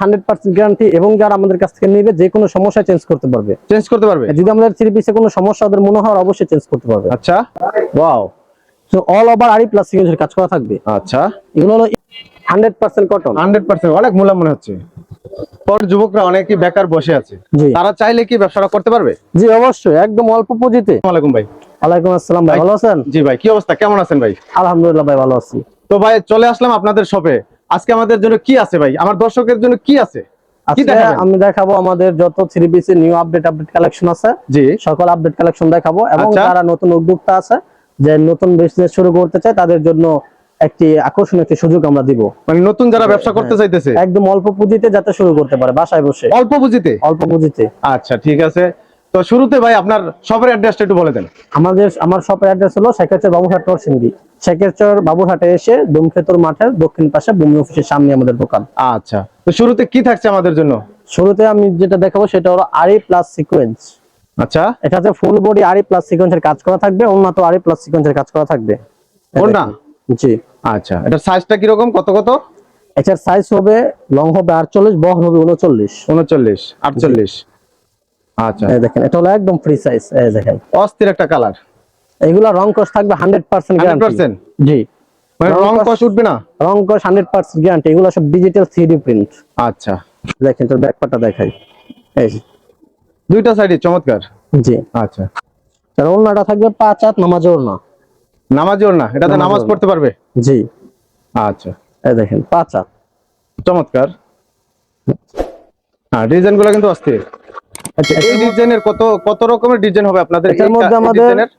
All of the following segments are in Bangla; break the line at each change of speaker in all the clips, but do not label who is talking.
হান্ড্রেড পার্সেন্ট গ্যারান্টি এবং যারা আমাদের কাছ থেকে নেবে যে কোনো সমস্যা চেঞ্জ করতে পারবে।
চেঞ্জ করতে পারবে?
যদি আমাদের থ্রি পিসে কোনো সমস্যা ওদের মনে হয় অবশ্যই চেঞ্জ করতে পারবে।
আচ্ছা। ওয়াও
তো অল ওভার আরি প্লাস কাজ করা থাকবে।
আচ্ছা।
এগুলো হলো hundred percent cotton
hundred percent অনেক মূল্য মনে হচ্ছে। পর যুবকরা অনেকেই বেকার বসে আছে। তারা চাইলে কি ব্যবসাটা করতে পারবে?
জি অবশ্যই একদম অল্প পুঁজিতে।
আলাইকুম ভাই।
ওয়ালাইকুম আসসালাম ভাই ভালো আছেন?
জি ভাই কি অবস্থা? কেমন আছেন ভাই?
আলহামদুলিল্লাহ ভাই ভালো আছি।
তো ভাই চলে আসলাম আপনাদের শপে আজকে আমাদের জন্য কি আছে ভাই? আমার দর্শকের জন্য কি আছে?
আমি দেখাবো আমাদের যত থ্রি পিসের নিউ আপডেট আপডেট কালেকশন আছে।
জি।
সকল আপডেট কালেকশন দেখাবো এবং
আচ্ছা।
যারা নতুন উদ্যোক্তা আছে যে নতুন বিজনেস শুরু করতে চায় তাদের জন্য একটি আকর্ষণীয় একটি সুযোগ আমরা দিব।
মানে নতুন যারা ব্যবসা করতে চাইতেছে?
একদম অল্প পুঁজিতে যাতে শুরু করতে পারে বাসায় বসে।
অল্প পুঁজিতে?
অল্প পুঁজিতে।
আচ্ছা ঠিক আছে। তো শুরুতে ভাই আপনার শপের অ্যাড্রেসটা একটু বলে দেন।
আমাদের আমার শপের অ্যাড্রেস হলো শেখেরচর বাবুরহাট নরসিংদী। শেখেরচর বাবুরহাটে এসে দমখেতর মাঠের দক্ষিণ পাশে ভূমি অফিসের সামনে আমাদের দোকান।
আচ্ছা তো শুরুতে কি থাকছে আমাদের জন্য?
শুরুতে আমি যেটা দেখাবো সেটা হলো আরি প্লাস সিকোয়েন্স।
আচ্ছা।
এটা এটাতে ফুল বডি আরি প্লাস সিকোয়েন্সের কাজ করা থাকবে উন্নত আরি প্লাস সিকোয়েন্সের কাজ করা থাকবে।
ওড়না?
জি।
আচ্ছা এটা সাইজটা কীরকম? কত কত?
এটার সাইজ হবে লং হবে আটচল্লিশ বহর হবে উনচল্লিশ।
উনচল্লিশ আটচল্লিশ। আচ্ছা।
এই দেখেন এটা হলো একদম ফ্রি সাইজ এই দেখেন।
অস্থির একটা কালার
এগুলা রং কস থাকবে হান্ড্রেড পার্সেন্ট গ্যারান্টি
100%
জি।
মানে
রং কষ
উঠবে না?
রং কস হান্ড্রেড পার্সেন্ট গ্যারান্টি এগুলো সব ডিজিটাল থ্রি প্রিন্ট
আচ্ছা।
দেখেন তোর ব্যাকপারটা দেখাই। এই
দুইটা সাইডে চমৎকার।
জি।
আচ্ছা।
ওড়নাটা থাকবে পাঁচ হাত নামাজ ওড়না।
নামাজি এটাতে
নামাজ
পড়তে পারবে?
জি।
আচ্ছা।
এই দেখেন পাঁচ হাত।
চমৎকার। হ্যাঁ ডিজাইনগুলো কিন্তু অস্থির। আচ্ছা এই ডিজাইনের কত কত রকমের ডিজাইন হবে আপনাদের? এই
মধ্যে আমাদের
ডিজাইনের?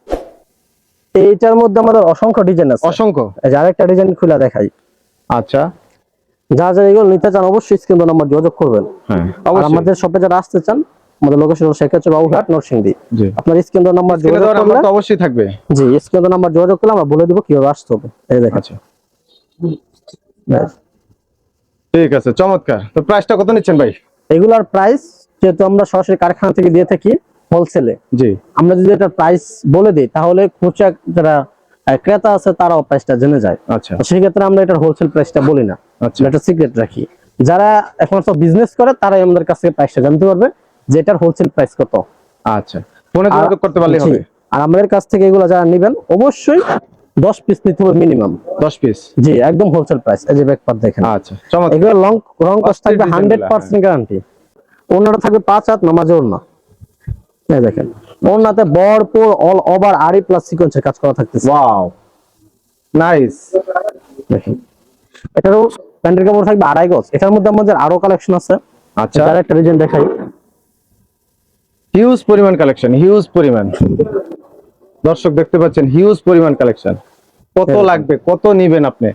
এইটার মধ্যে আমাদের অসংখ্য ডিজাইন আছে।
অসংখ্য?
এই যে আরেকটা ডিজাইন খুলে দেখাই।
আচ্ছা।
যা যা এগুলো নিতে চান অবশ্যই স্ক্রিন নাম্বার যোগাযোগ করবেন।
হ্যাঁ
আর আমাদের শপে যারা আসতে চান আমাদের লোকেশন শেখাচ্ছে বাবুঘাট নরসিংদী।
জি।
আপনার স্ক্রিন নাম্বার যোগাযোগ করলে
অবশ্যই থাকবে।
জি স্ক্রিন নাম্বার যোগাযোগ করলে আমরা বলে দিব কীভাবে আসতে হবে। এই দেখেন।
আচ্ছা। ঠিক আছে চমৎকার। তো প্রাইসটা কত নিচ্ছেন ভাই?
এগুলার প্রাইস যেহেতু আমরা সরাসরি কারখানা থেকে দিয়ে থাকি হোলসেলে
জি।
আমরা যদি এটা প্রাইস বলে দিই তাহলে খুচরা যারা ক্রেতা আছে তারাও প্রাইসটা জেনে যায়।
আচ্ছা।
সেক্ষেত্রে আমরা এটার হোলসেল প্রাইসটা বলি না।
আচ্ছা।
এটা সিক্রেট রাখি। যারা এখন সব বিজনেস করে তারাই আমাদের কাছে থেকে প্রাইসটা জানতে পারবে যে এটার হোলসেল প্রাইস কত।
আচ্ছা। ফোনে যোগাযোগ করতে পারলে হবে।
আর আমাদের কাছ থেকে এগুলো যারা নেবেন অবশ্যই দশ পিস নিতে হবে মিনিমাম
দশ পিস
জি একদম হোলসেল প্রাইস এই যে ব্যাকপার দেখেন।
আচ্ছা চমৎকার।
এগুলো লং রং কস্ট থাকবে
design হান্ড্রেডগুলা,
পার্সেন্ট গ্যারান্টি ওনাটা থাকবে পাঁচ হাত নামাজে ওড়না। দেখেন। ওড়নাতে ভরপুর অল ওভার আরি প্লাস সিকোয়েন্সের কাজ করা থাকতেছে।
ওয়াও নাইস
দেখেন। এটারও প্যান্টের কাপড় থাকবে আড়াই গজ। এটার মধ্যে আমাদের আরও কালেকশন আছে।
আচ্ছা।
একটা দেখাই।
হিউজ পরিমাণ কালেকশন হিউজ পরিমাণ। দর্শক দেখতে পাচ্ছেন হিউজ পরিমাণ কালেকশন কত। লাগবে কত নিবেন আপনি?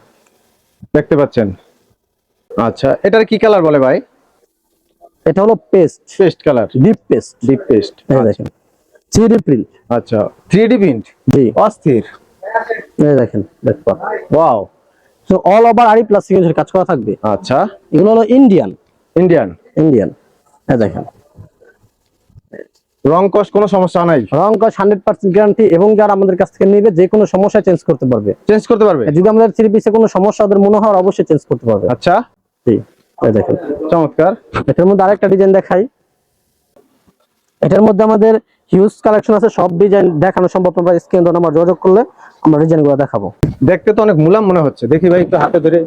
দেখতে পাচ্ছেন। আচ্ছা এটার কি কালার বলে ভাই?
এটা হলো paste.
Paste colour.
Deep paste.
Deep paste.
এই দেখেন থ্রি প্রিন্ট।
আচ্ছা থ্রি ডি প্রিন্ট?
জি।
অস্থির।
এই দেখেন ব্যাকপার
ওয়াও।
তো অল ওভার আরি প্লাস সিকোয়েন্সের কাজ করা থাকবে।
আচ্ছা।
এগুলো হলো ইন্ডিয়ান
ইন্ডিয়ান
ইন্ডিয়ান এই দেখেন।
রং কস কোনো সমস্যা নাই।
রং কস হান্ড্রেড পার্সেন্ট গ্যারান্টি এবং যারা আমাদের কাছ থেকে নেবে যে কোনো সমস্যা চেঞ্জ করতে পারবে।
চেঞ্জ করতে পারবে?
যদি আমাদের থ্রি পিসে কোনো সমস্যা ওদের মনে হয় অবশ্যই চেঞ্জ করতে পারবে।
আচ্ছা।
জি। দেখেন।
চমৎকার।
এটার মধ্যে আরেকটা ডিজাইন দেখাই। এটার মধ্যে আমাদের হিউজ কালেকশন আছে সব ডিজাইন দেখানো সম্ভব আমরা স্ক্রিন নাম্বার যোগাযোগ করলে আমরা ডিজাইনগুলো দেখাবো।
দেখতে তো অনেক মুলাম মনে হচ্ছে। দেখি ভাই একটু হাতে ধরে।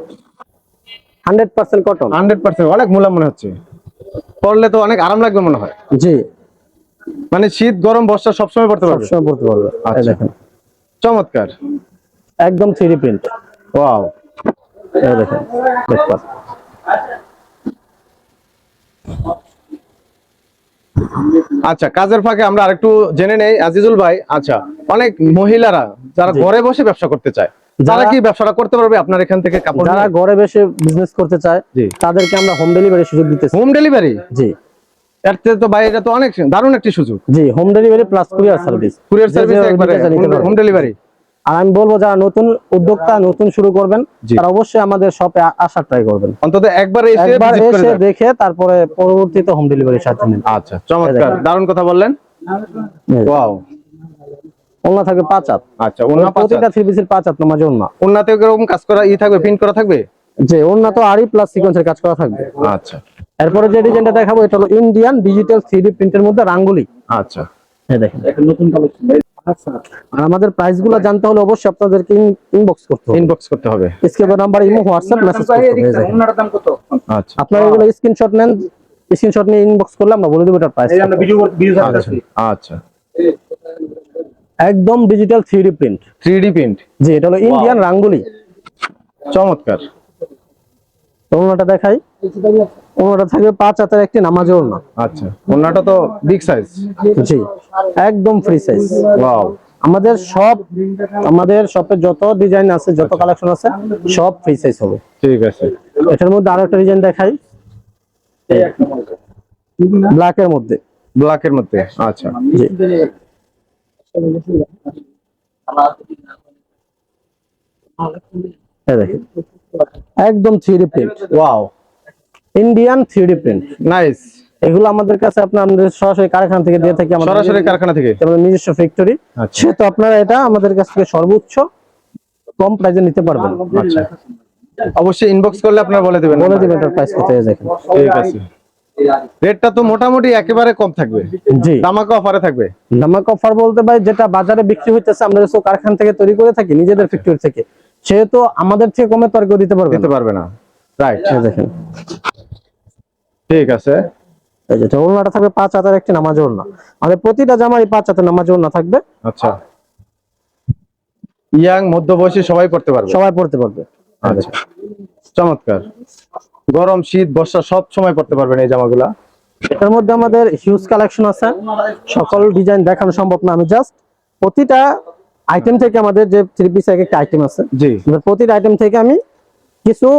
Hundred percent cotton
hundred percent অনেক মুলাম মনে হচ্ছে। পরলে তো অনেক আরাম লাগবে মনে হয়।
জি।
মানে শীত গরম বর্ষা সবসময় পড়তে পারবে।
সবসময় পড়তে পারবে।
আচ্ছা।
দেখেন।
চমৎকার।
একদম থ্রি প্রিন্ট
ওয়াও
এই দেখেন।
আচ্ছা কাজের ফাঁকে আমরা আরেকটু জেনে নেই আজিজুল ভাই আচ্ছা অনেক মহিলারা যারা ঘরে বসে ব্যবসা করতে চায়
যারা-
কি ব্যবসাটা করতে পারবে আপনার এখান থেকে কাপড়
যারা ঘরে বসে বিজনেস করতে চায় তাদেরকে আমরা হোম ডেলিভারি সুযোগ দিতেছি।
হোম ডেলিভারি
জি।
চেয়ে তো ভাই এটা তো অনেক দারুণ একটি সুযোগ।
জি home delivery plus courier service
courier service একবারে। হোম ডেলিভারি
আর আমি বলব যারা নতুন উদ্যোক্তা নতুন শুরু করবেন তারা অবশ্যই আমাদের শপে আসার ট্রাই করবেন।
অন্তত একবার এসে
একবার এসে দেখে তারপরে পরবর্তীতে হোম ডেলিভারি সাথে নিন
আচ্ছা চমৎকার। দারুণ কথা বললেন। ওয়াও।
ওনা থাকবে পাঁচ হাত।
আচ্ছা অন্য
প্রতিটা থ্রি পিসের পাঁচ হাত নামাজ ওনা
এরকম কাজ করা ই থাকবে প্রিন্ট করা থাকবে?
যে ওড়না তো আরই প্লাস সিকোয়েন্সের কাজ করা থাকবে।
আচ্ছা।
এরপরে যে ডিজাইনটা দেখাবো এটা হলো ইন্ডিয়ান ডিজিটাল থ্রি প্রিন্টের মধ্যে রাঙ্গুলি।
আচ্ছা।
এই দেখেন। নতুন কালেকশন আর আমাদের প্রাইসগুলো জানতে হলে অবশ্যই আপনাদেরকে ইনবক্স করতে হবে।
ইনবক্স করতে হবে।
Screen number imo WhatsApp message করতে হবে।
ওনার দাম কত?
আচ্ছা।
আপনারা এগুলো স্ক্রিনশট নেন স্ক্রিনশট নিয়ে ইনবক্স করলে আমরা বলে দেবো এটার প্রাইস
এই আমরা ভিডিও ভিডিও
আচ্ছা। আচ্ছা।
একদম digital three print
three D print
জি এটা হলো ইন্ডিয়ান রাঙ্গুলি
চমৎকার।
ওনাটা দেখাই। ওনাটা থাকবে পাঁচ হাতের একটি নামাজে ওড়না।
আচ্ছা ওনাটা তো বিগ সাইজ
জি একদম ফ্রি সাইজ
ওয়াও
আমাদের সব আমাদের শপে যত ডিজাইন আছে যত কালেকশন আছে সব ফ্রি সাইজ হবে।
ঠিক আছে।
এটার মধ্যে আরও একটা ডিজাইন দেখাই। ব্ল্যাক এর মধ্যে।
ব্ল্যাকের মধ্যে আচ্ছা।
দেখেন। একদম three print.
Wow.
Indian three print.
Nice.
এগুলো আমাদের কাছে আপনার সরাসরি কারখানা থেকে দিয়ে থাকি আমাদের
সরাসরি কারখানা থেকে?
আমাদের নিজস্ব ফ্যাক্টরি
আচ্ছা।
সেহেতু আপনারা এটা আমাদের কাছ থেকে সর্বোচ্চ কম প্রাইসে নিতে পারবেন।
আচ্ছা। অবশ্যই ইনবক্স করলে আপনারা বলে দেবেন
বলে দিবেন এটার প্রাইস কত হয়ে দেখেন
ঠিক আছে। রেটটা তো মোটামুটি একেবারে কম থাকবে।
জি।
দামাকা অফারে থাকবে।
নামাক অফার বলতে ভাই যেটা বাজারে বিক্রি হইতেছে আমরা যেসব কারখানা থেকে তৈরি করে থাকি নিজেদের ফ্যাক্টরি থেকে। সেহেতু আমাদের থেকে কমে তো আর কেউ দিতে পারবে
দিতে পারবে না। রাইট
দেখেন।
ঠিক আছে।
এই যে ওড়নাটা থাকবে পাঁচ হাজার একটি নামাজ ওড়না। আমাদের প্রতিটা জামাই পাঁচ হাজার নামাজ ওড়না থাকবে।
আচ্ছা। ইয়াং মধ্যবয়সী সবাই পড়তে পারবে?
সবাই পড়তে পারবে।
আচ্ছা। চমৎকার। গরম শীত বর্ষা সব সময় পড়তে পারবেন এই জামাগুলা।
এটার মধ্যে আমাদের হিউজ কালেকশন আছে। সকল ডিজাইন দেখানো সম্ভব না আমি জাস্ট প্রতিটা আইটেম থেকে আমাদের যে থ্রি পিস এক একটা আইটেম আছে
জি।
প্রতিটা আইটেম থেকে আমি কিছু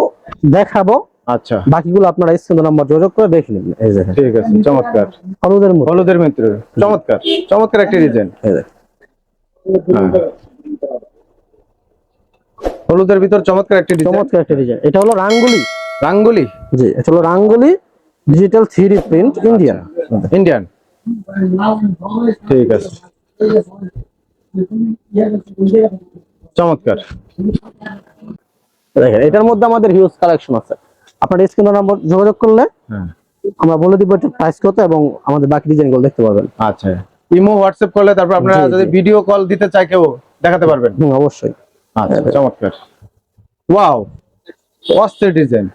দেখাবো।
আচ্ছা।
বাকিগুলো আপনারা স্ক্রিন নাম্বার যোগাযোগ করে দেখে নেবেন। এই দেখেন
ঠিক আছে চমৎকার।
হলুদের মধ্যে
হলুদের মিত্র চমৎকার চমৎকার একটা ডিজাইন
এই দেখেন।
হলুদের ভিতর চমৎকার একটা ডিজাইন
চমৎকার একটা ডিজাইন এটা হলো রাঙ্গুলি।
রাঙ্গুলি?
জি এটা হলো rangoli digital three print Indian
Indian ঠিক আছে। চমৎকার।
দেখেন এটার মধ্যে আমাদের হিউজ কালেকশন আছে। আপনার স্ক্রিন নাম্বার যোগাযোগ করলে
হ্যাঁ।
আমরা বলে দিব এটার প্রাইস কত এবং আমাদের বাকি ডিজাইনগুলো দেখতে পারবেন।
আচ্ছা। ইমো হোয়াটসঅ্যাপ করলে তারপর আপনারা যদি ভিডিও কল দিতে চায় কেউ দেখাতে পারবেন।
হুম অবশ্যই।
আচ্ছা চমৎকার। ওয়াও অস্থির ডিজাইন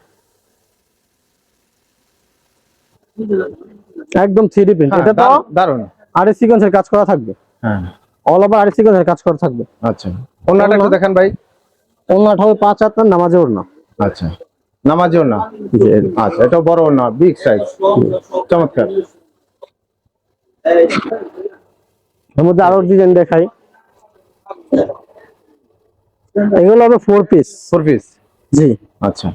একদম থ্রি প্রিন্ট এটা তো
দারুণ
আরে সিকোয়েন্সের কাজ করা থাকবে।
হ্যাঁ।
অল ওভার আরে সিকোয়েন্সের কাজ করা থাকবে।
আচ্ছা। অন্যটা একটু দেখান ভাই।
ওনাটা হবে পাঁচ হাত নামাজে ওড়না।
আচ্ছা। নামাজিও না আচ্ছা এটা বড় না বিগ সাইজ চমৎকার।
এর মধ্যে আরও ডিজাইন দেখাই। এগুলো হবে ফোর পিস
ফোর পিস
জি।
আচ্ছা।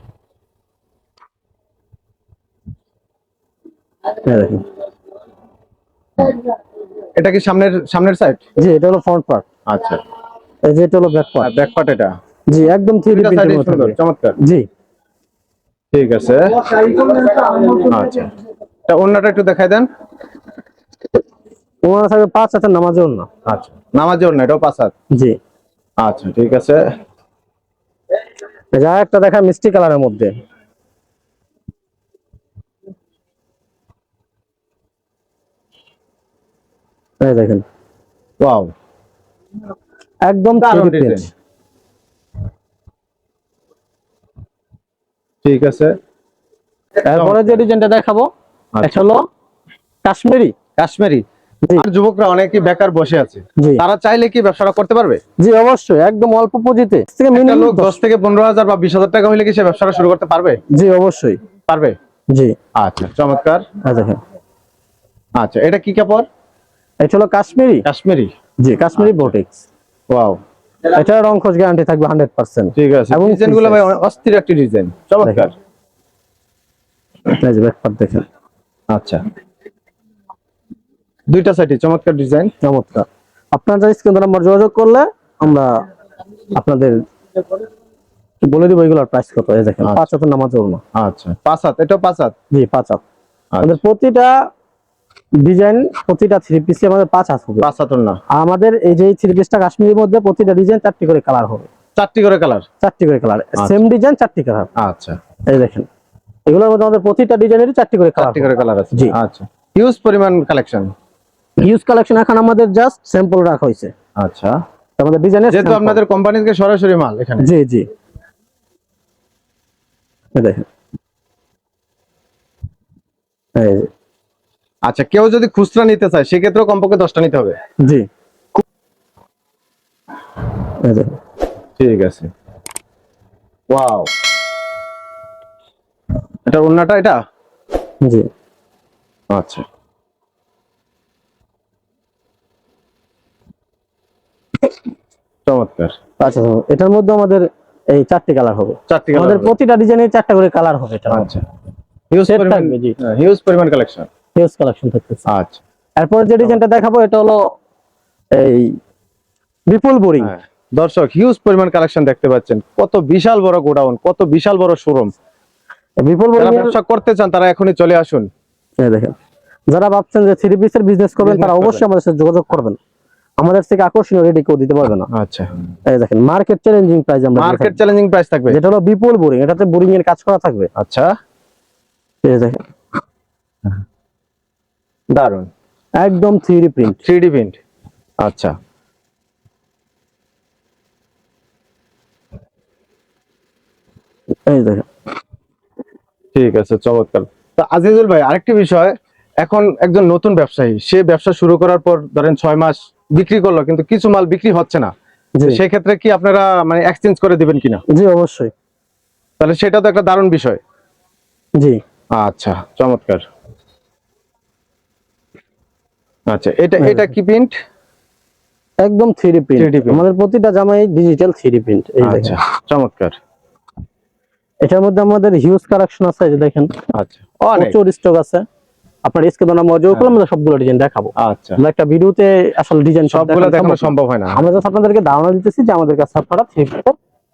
এই দেখেন।
এটা কি সামনের সামনের সাইড
জি এটা হলো ফ্রন্ট পার্ট
আচ্ছা।
এই যে এটা হলো ব্যাক পার্ট
ব্যাক পার্ট এটা?
জি একদম থ্রি প্রিন্টের মতো।
চমৎকার।
জি।
ঠিক আছে। আচ্ছা। তা অন্যটা একটু দেখাই দেন।
ওনারা থাকবে পাঁচ হাতের নামাজে ওড়না।
আচ্ছা। নামাজি অন্য এটাও পাঁচ হাত?
জি।
আচ্ছা ঠিক আছে।
যা একটা দেখা মিষ্টি কালারের মধ্যে। এই দেখেন।
ওয়াও।
একদম
দারুণ
3D print।
ডিজাইন ঠিক আছে।
এরপরে যে ডিজাইনটা দেখাবো
আচ্ছা।
এটা হলো কাশ্মীরি।
কাশ্মীরি। আর যুবকরা অনেকেই বেকার বসে আছে। তারা চাইলে কি ব্যবসাটা করতে পারবে?
জি অবশ্যই। একদম অল্প পুঁজিতে।
লোক দশ। থেকে পনেরো হাজার বা বিশ হাজার টাকা হলে কি সে ব্যবসাটা শুরু করতে পারবে?
জি অবশ্যই।
পারবে?
জি।
আচ্ছা চমৎকার। আচ্ছা এটা কি কাপড়?
এটা হলো কাশ্মীরি?
কাশ্মীরি।
জি কাশ্মীরি বোটিক্স
ওয়াও
এটা রং খোঁজ গ্যারান্টি থাকবে হান্ড্রেড পার্সেন্ট
ঠিক আছে।
এবং
ডিজাইনগুলো ভাই অস্থির একটি ডিজাইন চমৎকার।
এই যে ব্যাক পার্ট দেখেন।
আচ্ছা। দুইটা সাইডে চমৎকার ডিজাইন
চমৎকার। আপনার স্ক্রিন নাম্বার যোগাযোগ করলে আমরা আপনাদের বলে দিব এগুলোর প্রাইস কত। এই দেখেন
আচ্ছা।
পাঁচ হাতের নামাজ
আচ্ছা। পাঁচ হাত এটাও পাঁচ হাত?
জি পাঁচ হাত।
আচ্ছা।
আমাদের প্রতিটা ডিজাইন প্রতিটা থ্রি পিসে আমাদের পাঁচ হাত হবে।
পাঁচ হাত না।
আমাদের এই যে থ্রি পিসটা কাশ্মীরের মধ্যে প্রতিটা ডিজাইন চারটি করে কালার হবে।
চারটি করে কালার
চারটি করে কালার সেম ডিজাইন চারটি কালার
আচ্ছা।
এই দেখেন। এগুলোর মধ্যে আমাদের প্রতিটা ডিজাইনেরই চারটি করে কালার
চারটি করে কালার আছে।
জি।
আচ্ছা। হিউজ পরিমাণ কালেকশন
হিউজ কালেকশন এখন আমাদের জাস্ট স্যাম্পল রাখা হয়েছে।
আচ্ছা।
আমাদের ডিজাইনের
যেহেতু আপনাদের কোম্পানি থেকে সরাসরি মাল এখানে।
জি জি। এই দেখেন। এই
আচ্ছা কেউ যদি খুচরা নিতে চায় সেক্ষেত্রেও কমপক্ষে দশটা নিতে হবে?
জি।
ঠিক আছে। ওয়াও। এটা অন্যটা এটা?
জি।
আচ্ছা। চমৎকার।
আচ্ছা এটার মধ্যে আমাদের এই চারটি কালার হবে।
চারটি
আমাদের
কালার
প্রতিটা ডিজাইনের চারটা করে কালার হবে এটা
আচ্ছা। হিউজ পরিমাণ
জি।
হিউজ পরিমাণ কালেকশন
হিউজ কালেকশন থাকতেছে।
আচ্ছা।
এরপর যে ডিজাইনটা দেখাবো এটা হলো এই বিপুল বোরিং।
হ্যাঁ। দর্শক হিউজ পরিমাণ কালেকশন দেখতে পাচ্ছেন। কত বিশাল বড় গোডাউন কত বিশাল বড় শোরুম
বিপুল বোরিং
ব্যবসা করতে চান তারা এখনই চলে আসুন।
এই দেখেন যারা ভাবছেন যে থ্রি পিসের বিজনেস করবেন তারা অবশ্যই আমাদের সাথে যোগাযোগ করবেন। আমাদের থেকে আকর্ষণীয় রেডি কেউ দিতে পারবে না।
আচ্ছা।
এই দেখেন মার্কেট চ্যালেঞ্জিং প্রাইস আমরা
মার্কেট চ্যালেঞ্জিং প্রাইস থাকবে।
যেটা হলো বিপুল বোরিং এটাতে বোরিং এর কাজ করা থাকবে।
আচ্ছা।
এই দেখেন।
দারুণ
একদম three print
three D print আচ্ছা।
এই দেখেন
ঠিক আছে চমৎকার। তো আজিজুল ভাই আরেকটি বিষয় এখন একজন নতুন ব্যবসায়ী সে ব্যবসা শুরু করার পর ধরেন ছয় মাস বিক্রি করল কিন্তু কিছু মাল বিক্রি হচ্ছে না। সেক্ষেত্রে কি আপনারা মানে এক্সচেঞ্জ করে দিবেন কিনা?
জি অবশ্যই।
তাহলে সেটা তো একটা দারুণ বিষয়।
জি।
আচ্ছা চমৎকার। আচ্ছা এটা
হ্যাঁ।
এটা কি প্রিন্ট
একদম থ্রি
3D
প্রিন্ট আমাদের প্রতিটা জামাই ডিজিটাল থ্রি প্রিন্ট এই
আচ্ছা চমৎকার।
এটার মধ্যে আমাদের হিউজ কালেকশন আছে যে দেখেন।
আচ্ছা অনেক।
প্রচুর স্টক আছে। আপনার স্ক্রিন আমরা মজুর করলাম আমরা সবগুলো ডিজাইন দেখাবো।
আচ্ছা।
আমরা একটা ভিডিওতে আসলে ডিজাইন
সবগুলো দেখানো সম্ভব হয় না।
আমরা জাস্ট আপনাদেরকে ধারণা দিতেছি যে আমাদের কাছে আপনারা থ্রি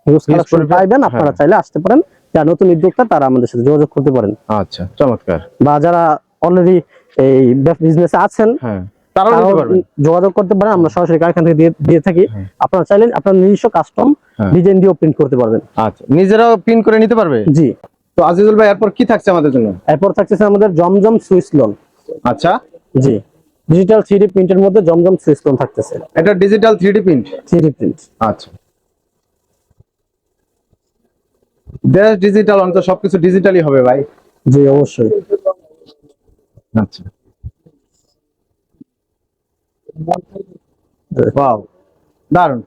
হিউজ কালেকশন পাইবেন। আপনারা
হ্যাঁ।
চাইলে আসতে পারেন। যারা নতুন উদ্যোক্তা তারা আমাদের সাথে যোগাযোগ করতে পারেন।
আচ্ছা চমৎকার।
বা যারা অলরেডি এই বিজনেসে আছেন
হ্যাঁ। তারাও
যোগাযোগ করতে পারেন আমরা সরাসরি কারখানা থেকে দিয়ে থাকি।
হ্যাঁ।
আপনারা চাইলেন আপনার নিজস্ব কাস্টম
হ্যাঁ।
ডিজাইন দিয়েও প্রিন্ট করতে পারবেন।
আচ্ছা নিজেরাও প্রিন্ট করে নিতে পারবে?
জি।
তো আজিজুল ভাই এরপর কি থাকছে আমাদের জন্য?
এরপর থাকতেছে আমাদের জমজম সুইস লোন
আচ্ছা।
জি। ডিজিটাল থ্রি প্রিন্টের মধ্যে জমজম সুইস লোন থাকতেছে।
এটা digital three print
three print
আচ্ছা। দেশ ডিজিটাল অন্ত সবকিছু ডিজিটালি হবে ভাই।
জি অবশ্যই।
আচ্ছা। ওয়াও দারুণ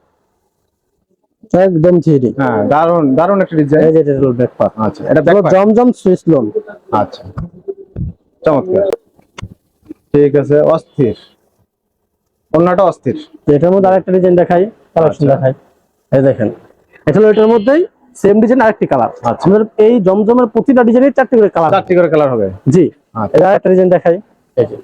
একদম থ্রি
হ্যাঁ দারুণ দারুণ একটা ডিজাইন
এই যে এটা হলো ব্যাক
আচ্ছা এটা ব্যাক
জমজম সুইস লোন
আচ্ছা। চমৎকার। ঠিক আছে অস্থির। অন্যটা অস্থির।
এটার মধ্যে আরেকটা ডিজাইন দেখাই কালেকশন
আচ্ছা।
দেখাই। এই দেখেন এটা হলো এটার মধ্যেই সেম ডিজাইন আরেকটি কালার
আচ্ছা।
এই জমজমের প্রতিটা ডিজাইনের চারটি করে কালার
চারটি করে কালার হবে।
জি। এটা আরেকটা ডিজাইন দেখাই। এই যে।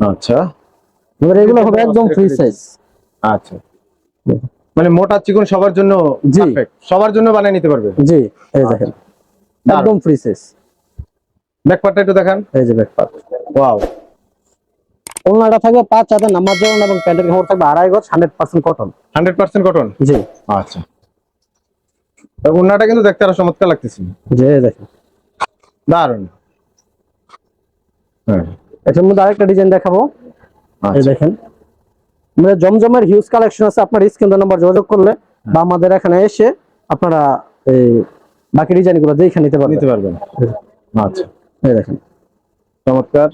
আচ্ছা।
আমাদের এগুলো হবে একদম ফ্রি সাইজ
আচ্ছা। মানে মোটা চিকন সবার জন্য। সবার জন্য বানিয়ে নিতে পারবে?
জি এই দেখেন একদম ফ্রি সাইজ
ব্যাকপার্টটা একটু দেখান।
এই যে ব্যাক পার্ট
ওয়াও
ওনাটা থাকবে পাঁচ হাতে নামাজ জন্য এবং প্যান্টের কাপড় থাকবে আড়াই গজ hundred percent cotton
hundred percent cotton
জি।
আচ্ছা। ওনাটা কিন্তু দেখতে আরও চমৎকার লাগতেছে।
জি দেখেন।
দারুণ হ্যাঁ।
এটার মধ্যে আরেকটা ডিজাইন দেখাবো। এই
আচ্ছা।
দেখেন। আমাদের জমজমের হিউজ কালেকশন আছে আপনার স্ক্রিন নাম্বার যোগাযোগ করলে বা আমাদের এখানে এসে আপনারা এই বাকি ডিজাইনগুলো দেখে নিতে পারবেন।
নিতে পারবেন। আচ্ছা।
এই দেখেন।
চমৎকার।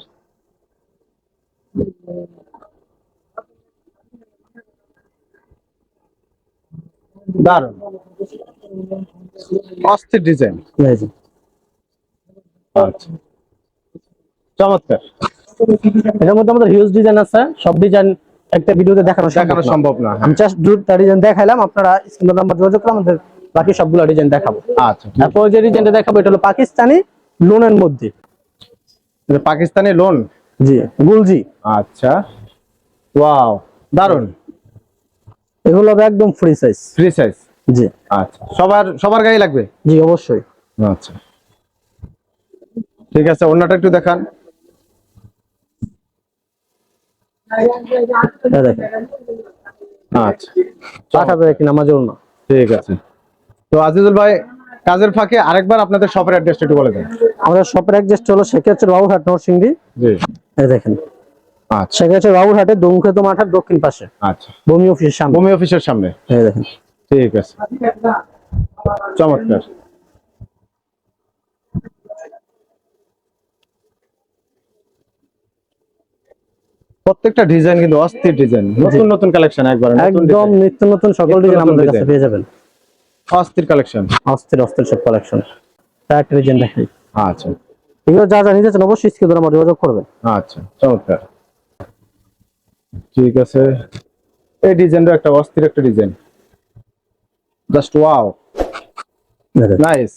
দারুণ অস্থির ডিজাইন আচ্ছা। চমৎকার।
এটার মধ্যে আমাদের হিউজ ডিজাইন আছে। সব ডিজাইন একটা ভিডিওতে দেখানো
দেখানো
সম্ভব না।
হ্যাঁ।
আমি জাস্ট দুটা ডিজাইন দেখাইলাম। আপনারা স্ক্রিন নাম্বার যোগাযোগ করে আমাদের বাকি সবগুলো ডিজাইন দেখাবো।
আচ্ছা
তারপর যে ডিজাইনটা দেখাবো এটা হলো পাকিস্তানি লোনের মধ্যে।
পাকিস্তানি লোন
জি। গুলজি।
আচ্ছা। ওয়াও দারুণ
এগুলো হবে একদম ফ্রি সাইজ
ফ্রি সাইজ
জি।
আচ্ছা সবার সবার গায়ে লাগবে?
জি অবশ্যই।
আচ্ছা। ঠিক আছে অন্যটা একটু দেখান। আচ্ছা।
পাঁচ হাজার একটি নামাজ না
ঠিক আছে। তো আজিজুল ভাই কাজের ফাঁকে আরেকবার আপনাদের শপের অ্যাড্রেসটা একটু বলে দেন।
আমাদের শপের অ্যাড্রেস হলো সেক্ষেত্রে বাবুরহাট নরসিংদী।
জি।
এই দেখেন।
আচ্ছা।
সেক্ষেত্রে বাবুরহাটে দুমখেত মাঠার দক্ষিণ পাশে।
আচ্ছা।
ভূমি অফিসের সামনে।
ভূমি অফিসের সামনে?
এই দেখেন।
ঠিক আছে। চমৎকার। প্রত্যেকটা ডিজাইন কিন্তু অস্থির ডিজাইন নতুন নতুন কালেকশন একবার
একদম নিত্য নতুন সকল ডিজাইন আমাদের কাছে পেয়ে যাবেন।
অস্থির কালেকশন?
অস্থির অস্থির সব কালেকশন। একটা ডিজাইন দেখাই।
আচ্ছা।
এগুলো যা যা নিতে চান অবশ্যই স্ক্রিনে আমার যোগাযোগ করবেন।
আচ্ছা চমৎকার। ঠিক আছে। এই ডিজাইনটা একটা অস্থির একটা ডিজাইন। Just wow. নাইস।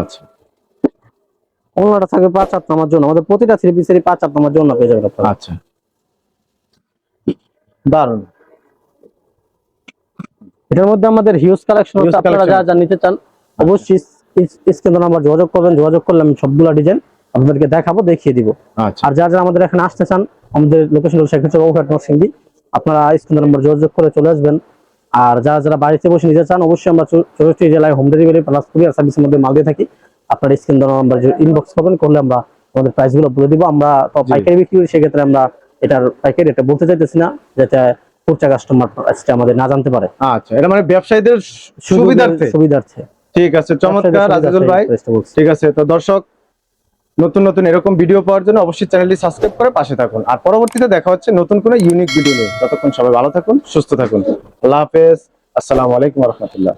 আচ্ছা।
অন্যটা থাকবে পাঁচ হাত নামার জন্য। আমাদের প্রতিটা থ্রি পিসেরই পাঁচ হাত নামার জন্য পেয়ে আপনারা।
আচ্ছা। দারুণ
এটার মধ্যে আমাদের হিউজ কালেকশন আছে। আপনারা যা যা নিতে চান অবশ্যই স্ক্রিনে নাম্বার যোগাযোগ করবেন। যোগাযোগ করলে আমি সবগুলা ডিজাইন আপনাদেরকে দেখাবো দেখিয়ে দিব।
আচ্ছা।
আর যারা যারা আমাদের এখানে আসতে চান আমাদের লোকেশন হলো সেক্ষেত্রে বাবুঘাট নরসিংদী। আপনারা স্ক্রিনে নাম্বার যোগাযোগ করে চলে আসবেন। আর যারা যারা বাড়িতে বসে নিতে চান অবশ্যই আমরা চৌষট্টি জেলায় হোম ডেলিভারি প্লাস কুরিয়ার সার্ভিসের মধ্যে মাল দিয়ে থাকি। আপনার স্ক্রিন নাম্বার ইনবক্স করবেন করলে আমরা আমাদের প্রাইসগুলো বলে দিব। আমরা পাইকারি বিক্রি করি সেক্ষেত্রে আমরা এটার পাইকারি এটা বলতে চাইতেছি না যাতে খুচরা কাস্টমার আমাদের না জানতে পারে।
আচ্ছা এটা মানে ব্যবসায়ীদের সুবিধার্থে?
সুবিধার্থে।
ঠিক আছে চমৎকার আজিজুল ভাই। ঠিক আছে তো দর্শক নতুন নতুন এরকম ভিডিও পাওয়ার জন্য অবশ্যই চ্যানেলটি সাবস্ক্রাইব করে পাশে থাকুন। আর পরবর্তীতে দেখা হচ্ছে নতুন কোনো ইউনিক ভিডিও নিয়ে। ততক্ষণ সবাই ভালো থাকুন সুস্থ থাকুন। আল্লাহ হাফেজ। আসসালামু আলাইকুম রহমতুল্লাহ।